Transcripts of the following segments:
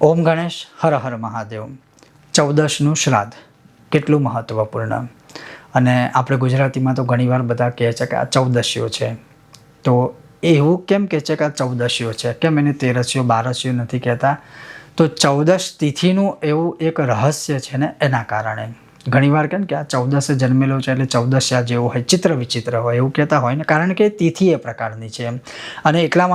ઓમ ગણેશ, હર હર મહાદેવ. ચૌદશનું શ્રાદ્ધ. કેટલું મહત્ત્વપૂર્ણ અને આપણે ગુજરાતીમાં તો ઘણીવાર બધા કહે છે કે આ ચૌદશીઓ છે. તો એવું કેમ કહે છે કે આ ચૌદશીઓ છે? કેમ એને તેરસીઓ બારસીઓ નથી કહેતા? તો ચૌદશ તિથિનું એવું એક રહસ્ય છે ને એના કારણે. ઘણીવાર કેમ કે આ ચૌદસે જન્મેલો છે એટલે ચૌદસ્યા જેવો હોય, ચિત્ર વિચિત્ર હોય, એવું કહેતા હોય ને, કારણ કે તિથિ એ પ્રકારની છે અને એટલા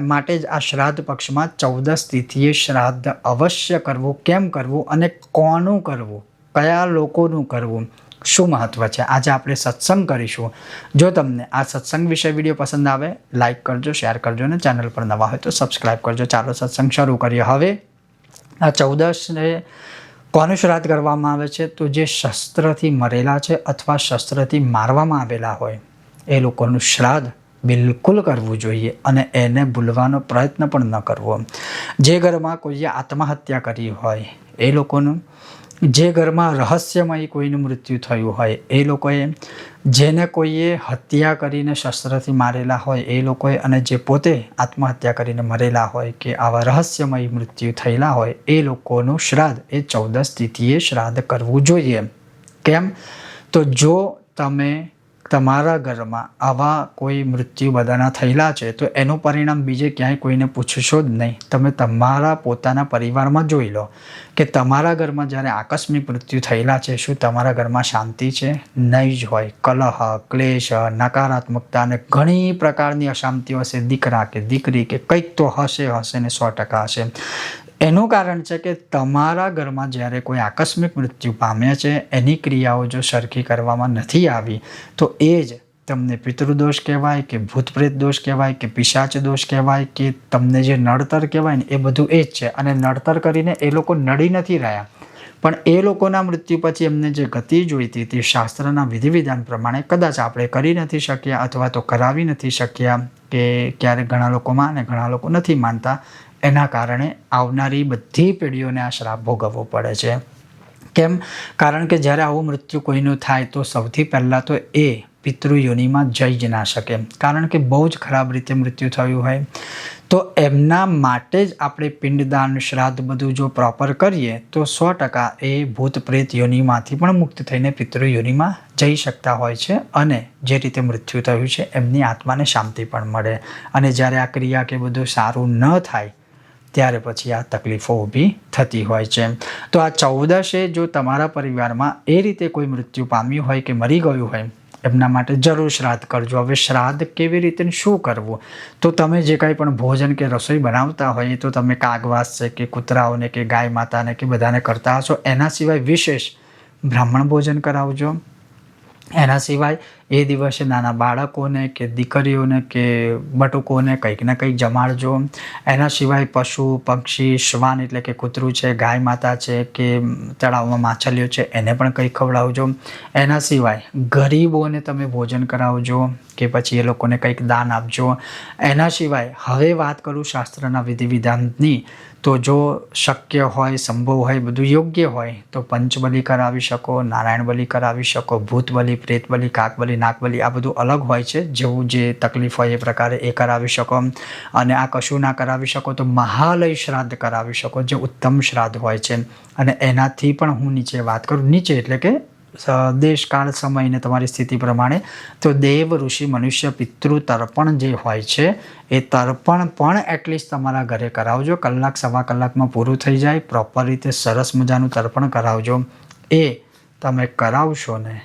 માટે જ આ શ્રાદ્ધ પક્ષમાં ચૌદસ તિથિએ શ્રાદ્ધ અવશ્ય કરવું. કેમ કરવું અને કોનું કરવું? કયા લોકોનું કરવું? શું મહત્ત્વ છે? આજે આપણે સત્સંગ કરીશું. જો તમને આ સત્સંગ વિશે વીડિયો પસંદ આવે લાઇક કરજો, શેર કરજો અને ચેનલ પર નવા હોય તો સબસ્ક્રાઈબ કરજો. ચાલો સત્સંગ શરૂ કરીએ. હવે આ ચૌદશને કોનું શ્રાદ્ધ કરવામાં આવે છે? તો જે શસ્ત્રથી મરેલા છે અથવા શસ્ત્રથી મારવામાં આવેલા હોય, એ લોકોનું શ્રાદ્ધ બિલકુલ કરવું જોઈએ અને એને ભૂલવાનો પ્રયત્ન પણ ન કરવો. જે ઘરમાં કોઈએ આત્મહત્યા કરી હોય, એ લોકોનું જે ઘરમાં રહસ્યમય કોઈનું મૃત્યુ થયું હોય, એ લોકોએ જેને કોઈએ હત્યા કરીને શસ્ત્રથી મારેલા હોય, એ લોકોએ અને જે પોતે આત્મહત્યા કરીને મરેલા હોય કે આવા રહસ્યમય મૃત્યુ થયેલા હોય, એ લોકોનું શ્રાદ્ધ, એ ચૌદસ તિથિએ શ્રાદ્ધ કરવું જોઈએ. કેમ? તો જો તમે તમારા ઘરમાં આવા કોઈ મૃત્યુ બધાના થયેલા છે, તો એનું પરિણામ બીજે ક્યાંય કોઈને પૂછશો જ નહીં. તમે તમારા પોતાના પરિવારમાં જોઈ લો કે તમારા ઘરમાં જ્યારે આકસ્મિક મૃત્યુ થયેલા છે, શું તમારા ઘરમાં શાંતિ છે? નહીં જ હોય. કલહ, ક્લેશ, નકારાત્મકતા અને ઘણી પ્રકારની અશાંતિઓ હશે. દીકરા કે દીકરી કે કંઈક તો હશે હશે ને સો ટકા હશે. એનું કારણ છે કે તમારા ઘરમાં જ્યારે કોઈ આકસ્મિક મૃત્યુ પામ્યા છે, એની ક્રિયાઓ જો સરખી કરવામાં નથી આવી, તો એ જ તમને પિતૃદોષ કહેવાય કે ભૂતપ્રેત દોષ કહેવાય કે પિશાચ દોષ કહેવાય કે તમને જે નડતર કહેવાય ને એ બધું એ જ છે. અને નડતર કરીને એ લોકો નડી નથી રહ્યા. પણ એ લોકોના મૃત્યુ પછી એમને જે ગતિ જોઈતી હતી શાસ્ત્રના વિધિવિધાન પ્રમાણે કદાચ આપણે કરી નથી શક્યા અથવા તો કરાવી નથી શક્યા કે ક્યારેક ઘણા લોકોમાં માને, ઘણા લોકો નથી માનતા એના કારણે આવનારી બધી પેઢીઓને આ શ્રાપ ભોગવવો પડે છે. કેમ? કારણ કે જ્યારે આવું મૃત્યુ કોઈનું થાય તો સૌથી પહેલાં તો એ પિતૃયોનિમાં જઈ જ ના શકે. કારણ કે બહુ જ ખરાબ રીતે મૃત્યુ થયું હોય. તો એમના માટે જ આપણે પિંડદાન, શ્રાદ્ધ બધું જો પ્રોપર કરીએ તો સો ટકા એ ભૂત પ્રેત યોનિમાંથી પણ મુક્ત થઈને પિતૃયોનિમાં જઈ શકતા હોય છે અને જે રીતે મૃત્યુ થયું છે એમની આત્માને શાંતિ પણ મળે. અને જ્યારે આ ક્રિયા કે બધું સારું ન થાય ત્યારે પછી આ તકલીફો ઊભી થતી હોય છે. તો આ ચૌદશે જો તમારા પરિવારમાં એ રીતે કોઈ મૃત્યુ પામ્યું હોય કે મરી ગયું હોય, એમના માટે જરૂર શ્રાદ્ધ કરજો. હવે શ્રાદ્ધ કેવી રીતે શું કરવું? તો તમે જે કાંઈ પણ ભોજન કે રસોઈ બનાવતા હોય, તો તમે કાગવાસ છે કે કૂતરાઓને કે ગાય માતાને કે બધાને કરતા હશો, એના સિવાય વિશેષ બ્રાહ્મણ ભોજન કરાવજો. એના સિવાય એ દિવસે નાના બાળકોને કે દીકરીઓને કે બટુકોને કંઈક ને કંઈક જમાડજો. એના સિવાય પશુ, પક્ષી, શ્વાન એટલે કે કૂતરું છે, ગાય માતા છે કે તળાવમાં માછલીઓ છે એને પણ કંઈક ખવડાવજો. એના સિવાય ગરીબોને તમે ભોજન કરાવજો કે પછી એ લોકોને કંઈક દાન આપજો. એના સિવાય હવે વાત કરું શાસ્ત્રના વિધિ વિધાનની તો જો શક્ય હોય, સંભવ હોય, બધું યોગ્ય હોય, તો પંચબલી કરાવી શકો, નારાયણ બલિ કરાવી શકો ભૂત બલિ પ્રેત બલિ કાક બલિ નાક બલિ આ બધું અલગ હોય છે, જેવું જે તકલીફ હોય એ પ્રકારે એ કરાવી શકો. અને આ કશું ના કરાવી શકો તો મહાલય શ્રાદ્ધ કરાવી શકો, જે ઉત્તમ શ્રાદ્ધ હોય છે. અને એનાથી પણ હું નીચે વાત કરું, નીચે એટલે કે દેશકાળ સમય ને તમારી સ્થિતિ પ્રમાણે, તો દેવ ઋષિ મનુષ્ય પિતૃ તર્પણ જે હોય છે, એ તર્પણ પણ એટલીસ્ટ તમારા ઘરે કરાવજો. કલાક, સવા કલાકમાં પૂરું થઈ જાય પ્રોપર રીતે સરસ મજાનું તર્પણ કરાવજો. એ તમે કરાવશો ને,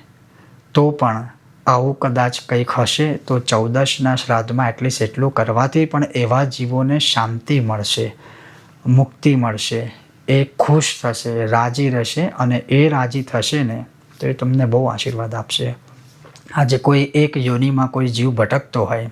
તો પણ આવું કદાચ કંઈક હશે, તો ચૌદશના શ્રાદ્ધમાં એટલીસ્ટ એટલું કરવાથી પણ એવા જીવોને શાંતિ મળશે, મુક્તિ મળશે, એ ખુશ થશે, રાજી રહેશે અને એ રાજી થશે ને, તો એ તમને બહુ આશીર્વાદ આપશે. આજે કોઈ એક યોનિમાં કોઈ જીવ ભટકતો હોય,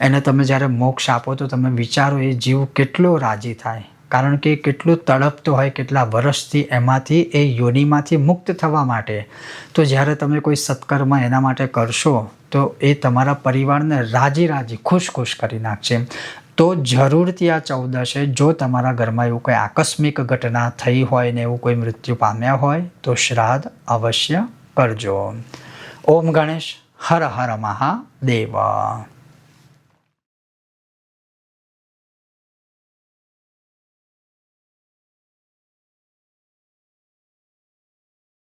એને તમે જ્યારે મોક્ષ આપો તો તમે વિચારો એ જીવ કેટલો રાજી થાય. કારણ કે કેટલું તડપતો હોય કેટલા વર્ષથી એમાંથી એ યોનિમાંથી મુક્ત થવા માટે. તો જ્યારે તમે કોઈ સત્કર્મ એના માટે કરશો, તો એ તમારા પરિવારને રાજી રાજી ખુશ ખુશ કરી નાખશે. તો જરૂરથી આ ચૌદશે, જો તમારા ઘરમાં એવું કોઈ આકસ્મિક ઘટના થઈ હોય ને એવું કોઈ મૃત્યુ પામ્યા હોય, તો શ્રાદ્ધ અવશ્ય કરજો. ઓમ ગણેશ, હર હર મહાદેવ.